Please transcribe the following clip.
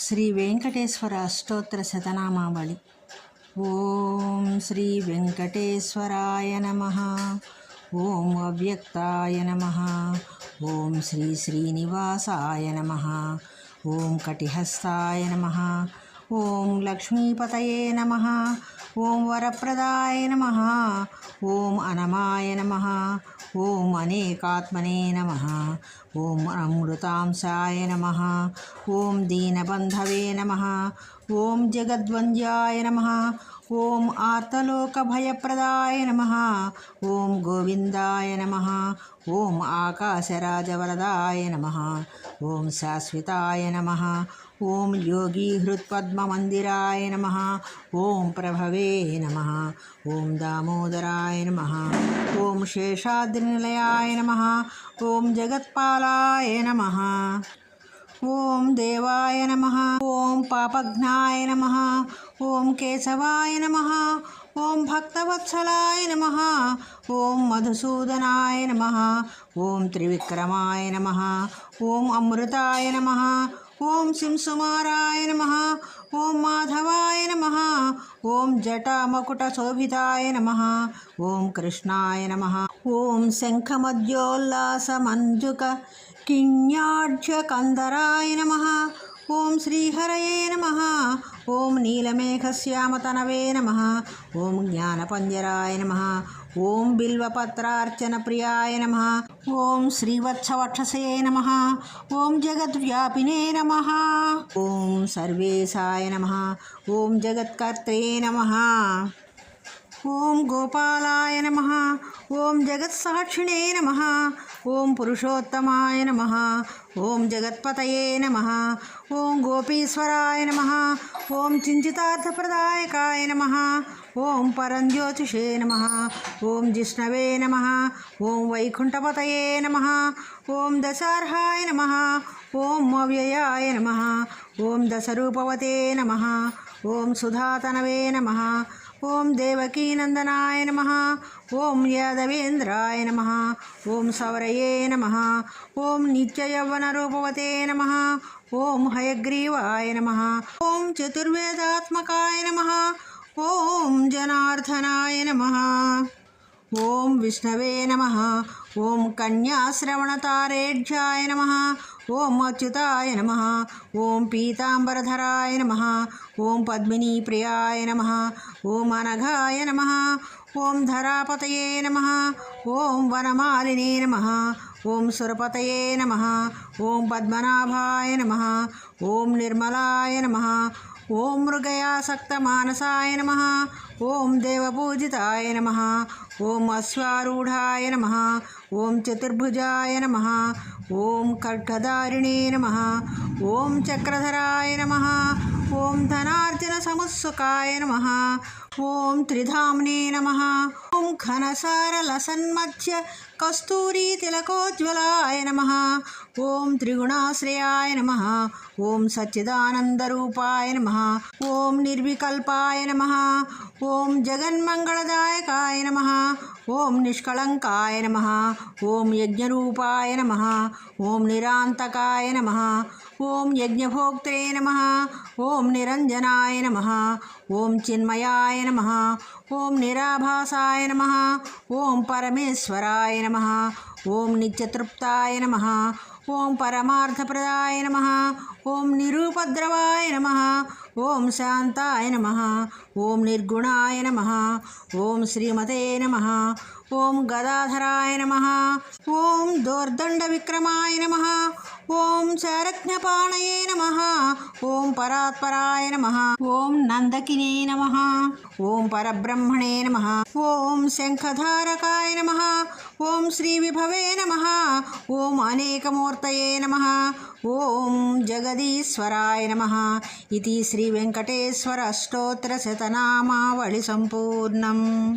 శ్రీ వెంకటేశ్వర అష్టోత్తర శతనామావళి. ఓం శ్రీ వెంకటేశ్వరాయ నమ. ఓం అవ్యక్తాయ నమ. ఓం శ్రీ శ్రీనివాసాయ నమ. ఓం కటిహస్తాయ నమ. ఓం లక్ష్మీపతయే నమ. ఓం వరప్రదాయ నమ. ఓం అనమాయ నమ. ఓం అనేకాత్మనే నమ ఓం అమృతాంశాయ నమ ఓం దీనబంధవే నమ ఓం జగద్వంద్యాయ నమ ఓం ఆర్తలోకభయప్రదాయ నమ ఓం గోవిందాయ నమ ఓం ఆకాశరాజవరదాయ నమ ఓం శాశ్వతాయ నమ ఓం యోగీహృత్పద్మమందిరాయ నమ ఓం ప్రభవే నమ ఓం దామోదరాయ నమ ఓం శేషాద్రినిలయాయ నమ ఓం జగత్పాలాయ నమ ఓం దేవాయ నమ ఓం పాపఘ్నాయ నమ ఓం కేశవాయ నమ. ఓం భక్తవత్సలాయ నమ. ఓం మధుసూదనాయ నమ. ఓం త్రివిక్రమాయ నమ. ఓం అమృతాయ నమ. ఓం సింసుమారాయ నమ. ఓం మాధవాయ నమ. ఓం జటామకుటశోభితాయ నమ. ఓం కృష్ణాయ నమ. ఓం శంఖమద్యోల్లాసమంజుక కిణ్యాఢ్యకందరాయ నమ. ఓం శ్రీహరయే నమ. ఓం నీలమేఘశ్యామతనవే నమ. ఓం జ్ఞానపంజరాయ నమ. ఓం బిల్వపత్రార్చన ప్రియాయ నమ. ఓం శ్రీవత్సవక్షసే నమ. ఓం జగద్వ్యాపినే నమ. ఓం సర్వేశాయ నమ. ఓం జగత్కర్త్రే నమ. ఓం గోపాలాయ నమ ఓం జగత్సాక్షిణే నమ ఓం పురుషోత్తమాయ నమ ఓం జగత్పతయే నమ ఓం గోపీశ్వరాయ నమ ఓం చించితార్థప్రదాయకాయ నమ ఓం పరంజ్యోతిషే నమ ఓం జిష్ణవే నమ ఓం వైకుంఠపతయే నమ ఓం దశార్హాయ నమ ఓం అవ్యయాయ నమ ఓం దశరూపవతే నమ ఓం సుధాతనవే నమ ఓం దేవకీనందనాయ నమ. ఓం యాదవేంద్రాయ నమ. ఓం సవరయే నమ. ఓం నిత్యయౌవనరూపవతే నమ. ఓం హయగ్రీవాయ నమ. ఓం చతుర్వేదాత్మకాయ నమ. ఓం జనార్దనాయ నమ. ఓం విష్ణవే నమ. ఓం కన్యాశ్రవణతారేఢ్యాయ నమ. ఓం అచ్యుతాయ నమ. ఓం పీతాంబరధరాయ నమ. ఓం పద్మినీ ప్రియాయ నమ. ఓం అనఘాయ నమ. ఓం ధరాపతయే నమ. ఓం వనమాలినే నమ. ఓం సురపతయే నమ ఓం పద్మనాభాయ నమ ఓం నిర్మలాయ నమ ఓం మృగయాసక్తమానసాయ నమ ఓం దేవపూజితాయ నమ ఓం అశ్వారూఢాయ నమ ఓం చతుర్భుజాయ నమ ఓం ఖడ్గదారిణే నమ ఓం చక్రధరాయ నమ ఓం ధనార్జన సముత్సుకాయ నమ ఓం త్రిధామ్నే నమ. ఓం ఘనసారలసన్మధ్య కస్తూరీ తిలకోజ్వలాయ నమ. ఓం త్రిగుణాశ్రయాయ నమ. ఓం సచ్చిదానందరూపాయ నమ. ఓం నిర్వికల్పాయ నమ. ఓం జగన్మంగళదాయకాయ నమ. ఓం నిష్కళంకాయ నమ. ఓం యజ్ఞరూపాయ నమ. ఓం నిరాంతకాయ నమ. ఓం యజ్ఞభోక్త్రే నమ ఓం నిరంజనాయ నమ ఓం చిన్మయాయ నమ ఓం నిరాభాసాయ నమ ఓం పరమేశ్వరాయ నమ ఓం నిత్యతృప్తాయ నమ ఓం పరమార్థప్రదాయ నమ ఓం నిరుపద్రవాయ నమ ఓం శాంతాయ నమ ఓం నిర్గుణాయ నమ ఓం శ్రీమతే నమ ఓం గదాధరాయ నమ. ఓం దోర్దండ విక్రమాయ నమ. ఓం శారజ్ఞపాణయే నమ. ఓం పరాత్పరాయ నమ. ఓం నందకినే నమ. ఓం పరబ్రహ్మణే నమ. ఓం శంఖధారకాయ నమ. ఓం శ్రీ విభవే నమ. ఓం అనేకమూర్తయే నమ. ఓం జగదీశ్వరాయ నమ. ఇది శ్రీ వెంకటేశ్వర అష్టోత్తర శతనామావళి సంపూర్ణం.